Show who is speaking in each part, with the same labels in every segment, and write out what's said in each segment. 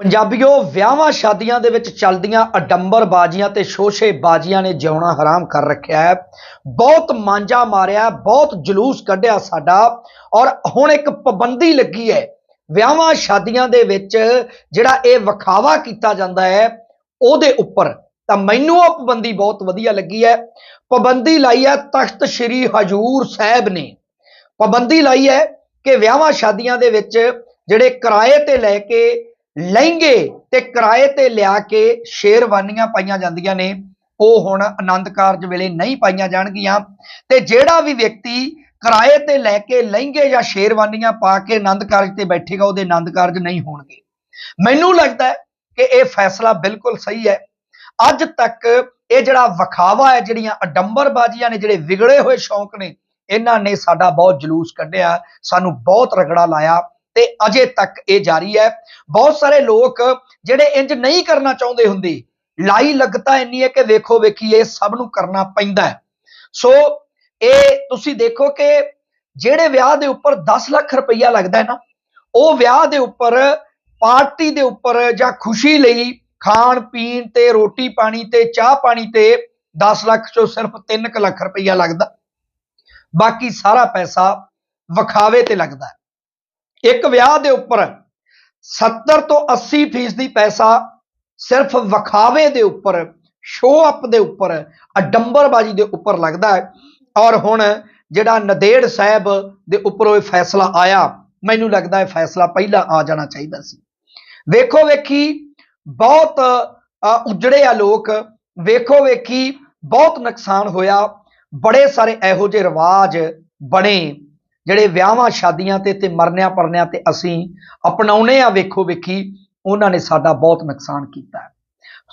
Speaker 1: ਪੰਜਾਬੀਓ, ਵਿਆਹਾਂ ਸ਼ਾਦੀਆਂ ਦੇ ਵਿੱਚ ਚੱਲਦੀਆਂ ਅਡੰਬਰ ਬਾਜ਼ੀਆਂ ਤੇ ਸ਼ੋਸ਼ੇ ਬਾਜ਼ੀਆਂ ਨੇ ਜਿਉਣਾ ਹਰਾਮ ਕਰ ਰੱਖਿਆ ਹੈ। ਬਹੁਤ ਮਾਂਜਾ ਮਾਰਿਆ, ਬਹੁਤ ਜਲੂਸ ਕੱਢਿਆ ਸਾਡਾ ਔਰ ਹੁਣ ਇੱਕ ਪਾਬੰਦੀ ਲੱਗੀ ਹੈ। ਵਿਆਹਾਂ ਸ਼ਾਦੀਆਂ ਦੇ ਵਿੱਚ ਜਿਹੜਾ ਇਹ ਵਿਖਾਵਾ ਕੀਤਾ ਜਾਂਦਾ ਹੈ, ਉਹਦੇ ਉੱਪਰ ਤਾਂ ਮੈਨੂੰ ਉਹ ਪਾਬੰਦੀ ਬਹੁਤ ਵਧੀਆ ਲੱਗੀ ਹੈ। ਪਾਬੰਦੀ ਲਾਈ ਹੈ ਤਖਤ ਸ੍ਰੀ ਹਜੂਰ ਸਾਹਿਬ ਨੇ। ਪਾਬੰਦੀ ਲਾਈ ਹੈ ਕਿ ਵਿਆਹਾਂ ਸ਼ਾਦੀਆਂ ਦੇ ਵਿੱਚ ਜਿਹੜੇ ਕਿਰਾਏ ਤੇ ਲੈ ਕੇ ਲਹਿੰਗੇ ਤੇ ਕਿਰਾਏ ਤੇ ਲਿਆ ਕੇ ਸ਼ੇਰਵਾਨੀਆਂ ਪਾਈਆਂ ਜਾਂਦੀਆਂ ਨੇ। ਉਹ ਹੁਣ ਆਨੰਦ ਕਾਰਜ ਵੇਲੇ ਨਹੀਂ ਪਾਈਆਂ ਜਾਣਗੀਆਂ। ਤੇ ਜਿਹੜਾ ਵੀ ਵਿਅਕਤੀ ਕਿਰਾਏ ਤੇ ਲੈ ਕੇ ਲਹਿੰਗੇ ਜਾਂ ਸ਼ੇਰਵਾਨੀਆਂ ਪਾ ਕੇ ਆਨੰਦ ਕਾਰਜ ਤੇ ਬੈਠੇਗਾ, ਉਹਦੇ ਆਨੰਦ ਕਾਰਜ ਨਹੀਂ ਹੋਣਗੇ। ਮੈਨੂੰ ਲੱਗਦਾ ਕਿ ਇਹ ਫੈਸਲਾ ਬਿਲਕੁਲ ਸਹੀ ਹੈ। ਅੱਜ ਤੱਕ ਇਹ ਜਿਹੜਾ ਵਿਖਾਵਾ ਹੈ, ਜਿਹੜੀਆਂ ਅਡੰਬਰਬਾਜ਼ੀਆਂ ਨੇ, ਜਿਹੜੇ ਵਿਗੜੇ ਹੋਏ ਸ਼ੌਂਕ ਨੇ, ਇਹਨਾਂ ਨੇ ਸਾਡਾ ਬਹੁਤ ਜਲੂਸ ਕੱਢਿਆ, ਸਾਨੂੰ ਬਹੁਤ ਰਗੜਾ ਲਾਇਆ। ਤੇ ਅਜੇ ਤੱਕ ਇਹ ਜਾਰੀ ਹੈ। ਬਹੁਤ ਸਾਰੇ ਲੋਕ ਜਿਹੜੇ ਇੰਜ ਨਹੀਂ ਕਰਨਾ ਚਾਹੁੰਦੇ ਹੁੰਦੇ, ਲਾਈ ਲੱਗਤਾ ਇੰਨੀ ਹੈ ਕਿ ਵੇਖੋ ਵੇਖੀ ਇਹ ਸਭ ਨੂੰ ਕਰਨਾ ਪੈਂਦਾ ਹੈ। ਸੋ ਇਹ ਤੁਸੀਂ ਦੇਖੋ ਕਿ ਜਿਹੜੇ ਵਿਆਹ ਦੇ ਉੱਪਰ 10 ਲੱਖ ਰੁਪਈਆ ਲੱਗਦਾ ਹੈ ਨਾ, ਉਹ ਵਿਆਹ ਦੇ ਉੱਪਰ, ਪਾਰਟੀ ਦੇ ਉੱਪਰ ਜਾਂ ਖੁਸ਼ੀ ਲਈ ਖਾਣ, ਪੀਣ ਤੇ ਰੋਟੀ ਪਾਣੀ ਤੇ ਚਾਹ ਪਾਣੀ ਤੇ 10 ਲੱਖ ਚੋਂ ਸਿਰਫ 3 ਲੱਖ ਰੁਪਈਆ ਲੱਗਦਾ। ਬਾਕੀ ਸਾਰਾ ਪੈਸਾ ਵਿਖਾਵੇ ਤੇ ਲੱਗਦਾ ਇੱਕ ਵਿਆਹ ਦੇ ਉੱਪਰ 70 ਤੋਂ 80 ਫੀਸਦੀ ਪੈਸਾ ਸਿਰਫ ਵਿਖਾਵੇ ਦੇ ਉੱਪਰ ਸ਼ੋਅ ਅਪ ਦੇ ਉੱਪਰ ਅਡੰਬਰਬਾਜ਼ੀ ਦੇ ਉੱਪਰ ਲੱਗਦਾ ਹੈ। ਔਰ ਹੁਣ ਜਿਹੜਾ ਨਦੇੜ ਸਾਹਿਬ ਦੇ ਉੱਪਰੋਂ ਇਹ ਫੈਸਲਾ ਆਇਆ ਮੈਨੂੰ ਲੱਗਦਾ ਇਹ ਫੈਸਲਾ ਪਹਿਲਾਂ ਆ ਜਾਣਾ ਚਾਹੀਦਾ ਸੀ। ਵੇਖੋ ਵੇਖੀ ਬਹੁਤ ਅ, ਉਜੜੇ ਆ ਲੋਕ। ਵੇਖੋ ਵੇਖੀ ਬਹੁਤ ਨੁਕਸਾਨ ਹੋਇਆ। ਬੜੇ ਸਾਰੇ ਇਹੋ ਜਿਹੇ ਰਿਵਾਜ ਬਣੇ। ਜਿਹੜੇ ਵਿਆਹਾਂ, ਸ਼ਾਦੀਆਂ ਤੇ ਤੇ ਮਰਨਿਆਂ, ਪਰਨਿਆਂ ਤੇ ਅਸੀਂ ਅਪਣਾਉਨੇ ਆ, ਵੇਖੋ ਵੇਖੀ, ਉਹਨਾਂ ਨੇ ਸਾਡਾ ਬਹੁਤ ਨੁਕਸਾਨ ਕੀਤਾ।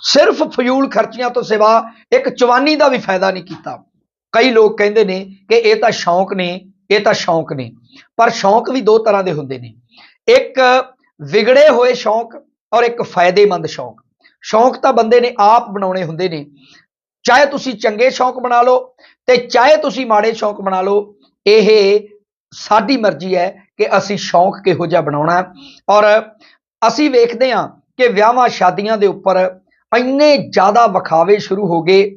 Speaker 1: ਸਿਰਫ ਫਜ਼ੂਲ ਖਰਚੀਆਂ ਤੋਂ ਸਿਵਾ ਇੱਕ ਚਵਾਨੀ ਦਾ ਵੀ ਫਾਇਦਾ ਨਹੀਂ ਕੀਤਾ। ਕਈ ਲੋਕ ਕਹਿੰਦੇ ਨੇ ਕਿ ਇਹ ਤਾਂ ਸ਼ੌਂਕ ਨੇ, ਇਹ ਤਾਂ ਸ਼ੌਂਕ ਨੇ, ਪਰ ਸ਼ੌਂਕ ਵੀ ਦੋ ਤਰ੍ਹਾਂ ਦੇ ਹੁੰਦੇ ਨੇ। ਇੱਕ ਵਿਗੜੇ ਹੋਏ ਸ਼ੌਂਕ ਔਰ ਇੱਕ ਫਾਇਦੇਮੰਦ ਸ਼ੌਂਕ। ਸ਼ੌਂਕ ਤਾਂ ਬੰਦੇ ਨੇ ਆਪ ਬਣਾਉਣੇ ਹੁੰਦੇ ਨੇ। ਚਾਹੇ ਤੁਸੀਂ ਚੰਗੇ ਸ਼ੌਂਕ ਬਣਾ ਲਓ ਤੇ ਚਾਹੇ ਤੁਸੀਂ ਮਾੜੇ ਸ਼ੌਂਕ ਬਣਾ ਲਓ, ਇਹ ਸਾਡੀ ਮਰਜ਼ੀ ਹੈ ਕਿ ਅਸੀਂ ਸ਼ੌਂਕ ਕਿਹੋ ਜਿਹਾ ਬਣਾਉਣਾ ਔਰ ਅਸੀਂ ਵੇਖਦੇ ਹਾਂ ਕਿ ਵਿਆਹਾਂ ਸ਼ਾਦੀਆਂ ਦੇ ਉੱਪਰ ਇੰਨੇ ਜ਼ਿਆਦਾ ਵਿਖਾਵੇ ਸ਼ੁਰੂ ਹੋ ਗਏ।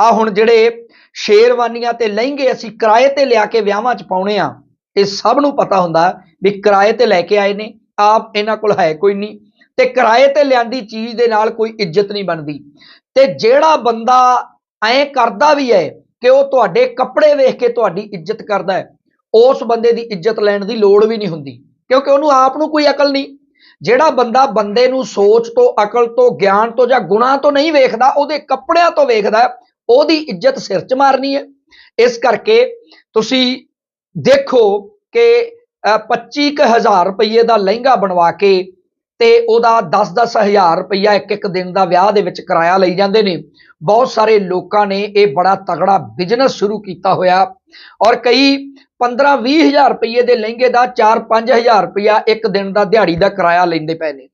Speaker 1: ਆ ਹੁਣ ਜਿਹੜੇ ਸ਼ੇਰਵਾਨੀਆਂ ਤੇ ਲਹਿੰਗੇ ਅਸੀਂ ਕਿਰਾਏ ਤੇ ਲਿਆ ਕੇ ਵਿਆਹਾਂ 'ਚ ਪਾਉਣੇ ਆ, ਇਹ ਸਭ ਨੂੰ ਪਤਾ ਹੁੰਦਾ ਵੀ ਕਿਰਾਏ ਤੇ ਲੈ ਕੇ ਆਏ ਨੇ, ਆਪ ਇਹਨਾਂ ਕੋਲ ਹੈ ਕੋਈ ਨਹੀਂ। ਤੇ ਕਿਰਾਏ ਤੇ ਲਿਆਂਦੀ ਚੀਜ਼ ਦੇ ਨਾਲ ਕੋਈ ਇੱਜ਼ਤ ਨਹੀਂ ਬਣਦੀ। ਤੇ ਜਿਹੜਾ ਬੰਦਾ ਐਂ ਕਰਦਾ ਵੀ ਹੈ ਕਿ ਉਹ ਤੁਹਾਡੇ ਕੱਪੜੇ ਵੇਖ ਕੇ ਤੁਹਾਡੀ ਇੱਜ਼ਤ ਕਰਦਾ ਹੈ ਉਸ ਬੰਦੇ ਦੀ ਇੱਜ਼ਤ ਲੈਣ ਦੀ ਲੋੜ ਵੀ ਨਹੀਂ ਹੁੰਦੀ ਕਿਉਂਕਿ ਉਹਨੂੰ ਆਪ ਨੂੰ ਕੋਈ ਅਕਲ ਨਹੀਂ। ਜਿਹੜਾ ਬੰਦਾ ਬੰਦੇ ਨੂੰ ਸੋਚ ਤੋਂ ਅਕਲ ਤੋਂ ਗਿਆਨ ਤੋਂ ਜਾਂ ਗੁਣਾ ਤੋਂ ਨਹੀਂ ਵੇਖਦਾ ਉਹਦੇ ਕੱਪੜਿਆਂ ਤੋਂ ਵੇਖਦਾ ਉਹਦੀ ਇੱਜ਼ਤ ਸਿਰ 'ਚ ਮਾਰਨੀ ਹੈ। ਇਸ ਕਰਕੇ ਤੁਸੀਂ ਦੇਖੋ ਕਿ ਅਹ, 25000 ਰੁਪਏ ਦਾ ਲਹਿੰਗਾ ਬਣਵਾ ਕੇ ਤੇ ਉਹਦਾ 10-10 ਹਜ਼ਾਰ ਰੁਪਈਆ ਇੱਕ ਇੱਕ ਦਿਨ ਦਾ ਵਿਆਹ ਦੇ ਵਿੱਚ ਕਿਰਾਇਆ ਲਈ ਜਾਂਦੇ ਨੇ। ਬਹੁਤ ਸਾਰੇ ਲੋਕਾਂ ਨੇ ਇਹ ਬੜਾ ਤਗੜਾ ਬਿਜ਼ਨਸ ਸ਼ੁਰੂ ਕੀਤਾ ਹੋਇਆ ਔਰ ਕਈ 15-20 ਹਜ਼ਾਰ ਰੁਪਏ ਦੇ ਲਹਿੰਗੇ ਦਾ 4-5 ਹਜ਼ਾਰ ਰੁਪਈਆ ਇੱਕ ਦਿਨ ਦਾ ਦਿਹਾੜੀ ਦਾ ਕਿਰਾਇਆ ਲੈਂਦੇ ਪਏ ਨੇ।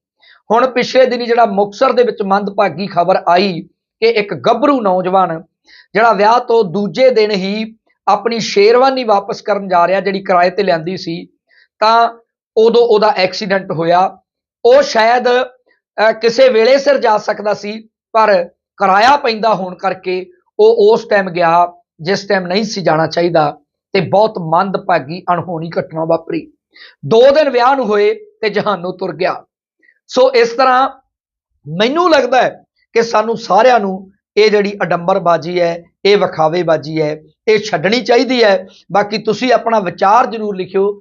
Speaker 1: ਹੁਣ ਪਿਛਲੇ ਦਿਨੀ ਜਿਹੜਾ ਮੁਕਸਰ ਦੇ ਵਿੱਚ ਮੰਦਭਾਗੀ ਖਬਰ ਆਈ ਕਿ ਇੱਕ ਗੱਭਰੂ ਨੌਜਵਾਨ ਜਿਹੜਾ ਵਿਆਹ ਤੋਂ ਦੂਜੇ ਦਿਨ ਹੀ ਆਪਣੀ ਸ਼ੇਰਵਾਨੀ ਵਾਪਸ ਕਰਨ ਜਾ ਰਿਹਾ ਜਿਹੜੀ ਕਿਰਾਏ ਤੇ ਲਿਆਂਦੀ ਸੀ, ਤਾਂ ਉਦੋਂ ਉਹਦਾ ਐਕਸੀਡੈਂਟ ਹੋਇਆ। ਉਹ ਸ਼ਾਇਦ ਕਿਸੇ ਵੇਲੇ ਸਿਰ ਜਾ ਸਕਦਾ ਸੀ, ਪਰ ਕਿਰਾਇਆ ਪੈਂਦਾ ਹੋਣ ਕਰਕੇ ਉਹ ਉਸ ਟਾਈਮ ਗਿਆ, ਜਿਸ ਟਾਈਮ ਨਹੀਂ ਸੀ ਜਾਣਾ ਚਾਹੀਦਾ ਤੇ ਬਹੁਤ ਮੰਦਭਾਗੀ ਅਣਹੋਣੀ ਘਟਨਾ ਵਾਪਰੀ। ਦੋ ਦਿਨ ਵਿਆਹ ਨੂੰ ਹੋਏ ਤੇ ਜਹਾਨੋਂ ਤੁਰ ਗਿਆ। ਸੋ ਇਸ ਤਰ੍ਹਾਂ ਮੈਨੂੰ ਲੱਗਦਾ ਹੈ ਕਿ ਸਾਨੂੰ ਸਾਰਿਆਂ ਨੂੰ ਇਹ ਜਿਹੜੀ ਅਡੰਬਰਬਾਜ਼ੀ ਹੈ, ਇਹ ਵਿਖਾਵੇਬਾਜ਼ੀ ਹੈ, ਇਹ ਛੱਡਣੀ ਚਾਹੀਦੀ ਹੈ। ਬਾਕੀ ਤੁਸੀਂ ਆਪਣਾ ਵਿਚਾਰ ਜ਼ਰੂਰ ਲਿਖਿਓ